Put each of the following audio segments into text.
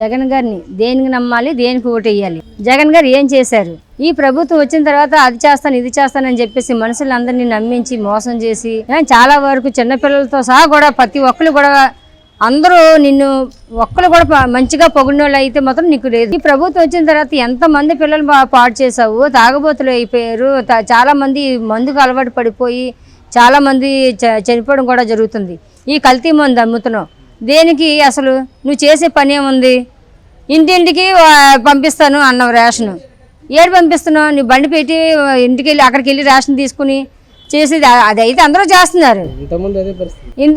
జగన్ గారిని దేనికి నమ్మాలి దేనికి ఓటు వేయాలి జగన్ గారు ఏం చేశారు? ఈ ప్రభుత్వం వచ్చిన తర్వాత అది చేస్తాను ఇది చేస్తానని చెప్పేసి మనుషులందరినీ నమ్మించి మోసం చేసి చాలా వరకు చిన్నపిల్లలతో సహా కూడా ప్రతి ఒక్కరు కూడా అందరూ నిన్ను ఒక్కరు కూడా ప- మంచిగా పొగిడిన వాళ్ళు అయితే మాత్రం నీకు లేదు. ఈ ప్రభుత్వం వచ్చిన తర్వాత ఎంతమంది పిల్లలు పాడు చేసావు తాగబోతులు అయిపోయారు. చాలామంది మందుకు అలవాటు పడిపోయి చాలామంది చ- చనిపోవడం కూడా జరుగుతుంది. ఈ కల్తీ మందు అమ్ముతున్నావు. దేనికి అసలు నువ్వు చేసే పని ఏముంది? ఇంటింటికి పంపిస్తాను అన్నావు రేషను. ఏడు పంపిస్తున్నావు? నీ బండి పెట్టి ఇంటికి వెళ్ళి అక్కడికి వెళ్ళి రేషన్ తీసుకుని చేసేది అది అయితే అందరూ చేస్తున్నారు.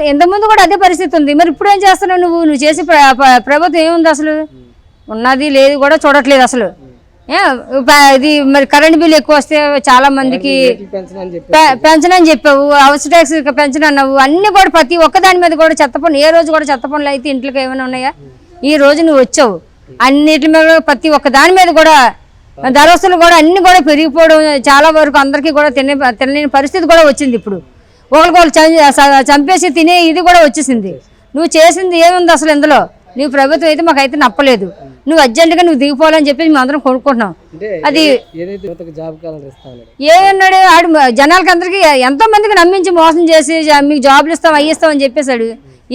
ఇంతకుముందు కూడా అదే పరిస్థితి ఉంది. మరి ఇప్పుడు ఏం చేస్తున్నావు నువ్వు? నువ్వు చేసే ప్ర- ప్ర- ప్రభుత్వం ఏముంది అసలు? ఉన్నది లేదు కూడా చూడట్లేదు అసలు. ఇది మరి కరెంట్ బిల్ ఎక్కువ వస్తే చాలా మందికి పెంచనని చెప్పావు హౌస్ ట్యాక్స్ పెంచను అన్నావు అన్ని కూడా ప్రతి ఒక్క దాని మీద కూడా చెత్త ఏ రోజు కూడా చెత్త పనులు అయితే ఇంట్లోకి ఏమైనా ఉన్నాయా? ఈ రోజు నువ్వు వచ్చావు అన్నిటి మీద ప్రతి ఒక్క దాని మీద కూడా ధరస్తులు కూడా అన్ని కూడా పెరిగిపోవడం చాలా వరకు అందరికీ కూడా తినే తినలేని పరిస్థితి కూడా వచ్చింది ఇప్పుడు. ఒకరికొకరు చంపేసి తినే ఇది కూడా వచ్చేసింది. నువ్వు చేసింది ఏముంది అసలు ఇందులో? నువ్వు ప్రభుత్వం అయితే మాకైతే నప్పలేదు. నువ్వు అర్జెంటుగా నువ్వు దిగిపోవాలని చెప్పి మేము అందరం కొనుక్కుంటున్నాం అది ఏమన్నాడు ఆడు జనాలకి అందరికి ఎంతో మందికి నమ్మించి మోసం చేసి మీకు జాబులు ఇస్తాం అవి ఇస్తాం అని చెప్పేశాడు.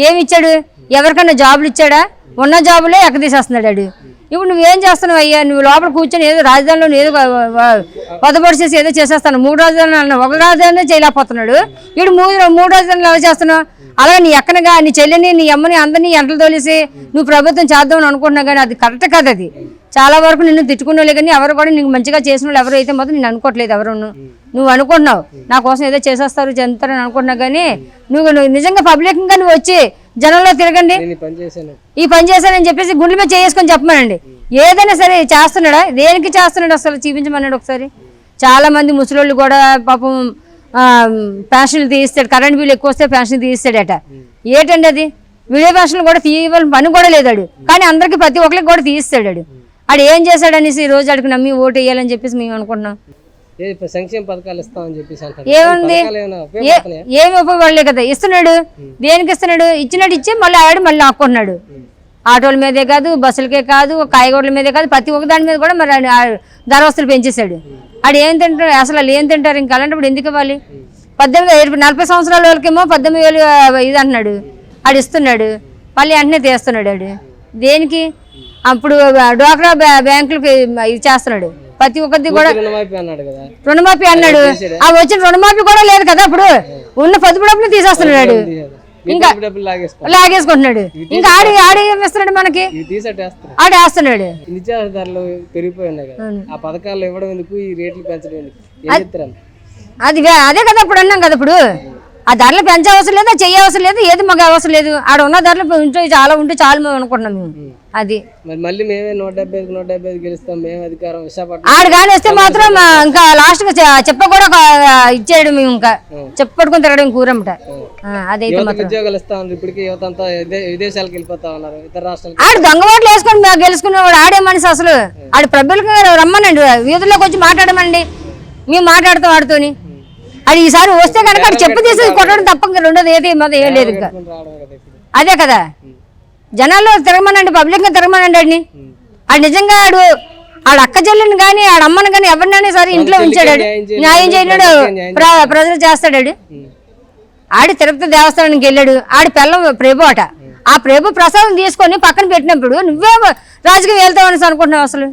ఏమి ఇచ్చాడు? ఎవరికన్నా జాబులు ఇచ్చాడా? ఉన్న జాబులే ఎక్క తీసేస్తున్నాడు ఆడు. ఇప్పుడు నువ్వేం చేస్తున్నావు అయ్యా? నువ్వు లోపల కూర్చొని ఏదో రాజధానిలో ఏదో పొదపడి చేసి ఏదో చేసేస్తాను మూడు రాజధానులు ఒక రాజధాని చేయలేకపోతున్నాడు. ఇప్పుడు మూడు మూడు రాజధానులు ఎలా చేస్తున్నావు? అలాగే నీ ఎక్కనగా నీ చెల్లిని నీ అమ్మని అందరినీ ఎంటలు తోలేసి నువ్వు ప్రభుత్వం చేద్దామని అనుకుంటున్నావు కానీ అది కరెక్ట్ కాదు అది. చాలా వరకు నిన్ను తిట్టుకునే వాళ్ళు కానీ ఎవరు కూడా నీకు మంచిగా చేసిన వాళ్ళు ఎవరు అయితే మాత్రం నేను అనుకోవట్లేదు ఎవరు నువ్వు అనుకుంటున్నావు నా కోసం ఏదో చేసేస్తారు చెందుతారని అనుకుంటున్నావు కానీ నువ్వు నువ్వు నిజంగా పబ్లిక్గా నువ్వు వచ్చి జనంలో తిరగండి. ఈ పని చేశానని చెప్పేసి గుండె మీద చేసుకొని చెప్పమనండి. ఏదైనా సరే చేస్తున్నాడా? దేనికి చేస్తున్నాడు అసలు? చూపించమన్నాడు ఒకసారి. చాలా మంది ముసలోళ్ళు కూడా పాపం పెన్షన్లు తీయిస్తాడు కరెంట్ బిల్ ఎక్కువ వస్తే పెన్షన్ తీయిస్తాడట. ఏంటండి అది? విడియో పెన్షన్లు కూడా తీయవలసిన పని కూడా లేదాడు కానీ అందరికి ప్రతి ఒక్కరికి కూడా తీయిస్తాడు ఆడు. ఏం చేశాడు అనేసి ఈ రోజు ఆడికి నమ్మి ఓటు వేయాలని చెప్పేసి మేము అనుకుంటున్నాం. ఏ ప- సంక్షేమ పథకాలు ఇస్తామని చెప్పేసి అంటారు ఏముంది? ఏమి ఉపయోగపడలే కదా. ఇస్తున్నాడు. దేనికి ఇస్తున్నాడు? ఇచ్చినట్టు ఇచ్చి మళ్ళీ ఆడు మళ్ళీ ఆక్కుంటున్నాడు ఆటోల మీదే కాదు బస్సులకే కాదు కాయగూరల మీదే కాదు ప్రతి ఒక్క దాని మీద కూడా మరి ధరవస్తులు పెంచేశాడు. ఆడు ఏం తింటారు అసలు వాళ్ళు ఏం తింటారు? ఇంకా అలాంటప్పుడు ఎందుకు ఇవ్వాలి? పద్దెనిమిది నలభై సంవత్సరాల వాళ్ళకేమో పద్దెనిమిది వేలు ఇది అంటున్నాడు. ఆడు ఇస్తున్నాడు. మళ్ళీ వెంటనే తీస్తున్నాడు ఆడు. దేనికి? అప్పుడు డ్వాక్రా బ్యా- బ్యాంకులకి ఇది చేస్తున్నాడు. ప్రతి ఒక్కరిది కూడా రుణమాఫీ అన్నాడు కదా. రుణమాఫీ అన్నాడు. ఆ వచ్చిన రుణమాఫీ కూడా లేదు కదా అప్పుడు. ఉన్న పొదుపు డబ్బులు తీసేస్తున్నాడు ఇంకా లాగేసుకుంటున్నాడు. ఇంకా ఆడి ఆడి ఏమి ఇస్తున్నాడు మనకి? ఆడి వేస్తున్నాడు. నిత్యావసర ధరలు పెరిగిపోయి ఉన్నాయి కదా. ఆ పథకాలు ఇవ్వడం ఎందుకు? ఈ రేట్లు పెంచడం ఎందుకు? ఏం చెప్తారు అది అదే కదా ఇప్పుడు అన్నాం కదా ఇప్పుడు. ఆ ధరలు పెంచే అవసరం లేదు చెయ్య అవసరం లేదు ఏది మాకు అవసరం లేదు. ఆడ ఉన్న ధరలు ఉంటే చాలా ఉంటే చాలు మేము అనుకుంటున్నాం మేము. అది. మరి మళ్ళీ మేమే నూట డెబ్బై ఐదు నూట డెబ్బై ఐదు గెలుస్తాం మేము అధికారం విశాఖపట్నం. ఆడు కానీ వస్తే మాత్రం ఇంకా లాస్ట్ చెప్ప కూడా ఇచ్చేయడం మేము ఇంకా. చెప్పట్టుకుని తిరగడం కూరమట. అదైతే ఉద్యోగాలు ఇస్తా ఉన్నారు ఇప్పటికే యువత అంతా విదే- విదేశాలకు వెళ్ళిపోతా ఉన్నారు ఇతర రాష్ట్రాలకు ఆడు దొంగ ఓట్లు వేసుకొని గెలుచుకునేవాడు ఆడే మనిషి అసలు. ఆడు ప్రభుత్వంగా రమ్మనండి వీధుల్లోకి వచ్చి మాట్లాడమండి. మేము మాట్లాడతాం ఆడుతోని. అది ఈసారి వస్తే కనుక చెప్పు తీసి కొట్టడం తప్ప ఇంకా రెండోది ఏది మాది ఏం లేదు అదే కదా. జనాల్లో తిరగమనండి పబ్లిక్గా తిరగమనండి ఆడిని. ఆడు నిజంగా ఆడు ఆడ అక్క చెల్లెని కానీ ఆడ అమ్మని కానీ ఎవరినైనా సరే ఇంట్లో ఉంచాడు. న్యాయం ప్ర- ప్రజలు చేస్తాడు ఆడు తిరుపతి దేవస్థానానికి వెళ్ళాడు. ఆడి పిల్లం ప్రభు అట. ఆ ప్రభు ప్రసాదం తీసుకొని పక్కన పెట్టినప్పుడు నువ్వే రాజకీయం వెళ్తావు అనేసి అనుకుంటున్నావు అసలు.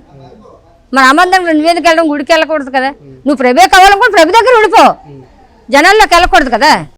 మన అమ్మందరం నువ్వేందుకు వెళ్ళడం? గుడికి వెళ్ళకూడదు కదా. నువ్వు ప్రభే కావాలనుకుంటే ప్రభు దగ్గర ఉండిపో. జనాల్లోకి వెళ్ళకూడదు కదా.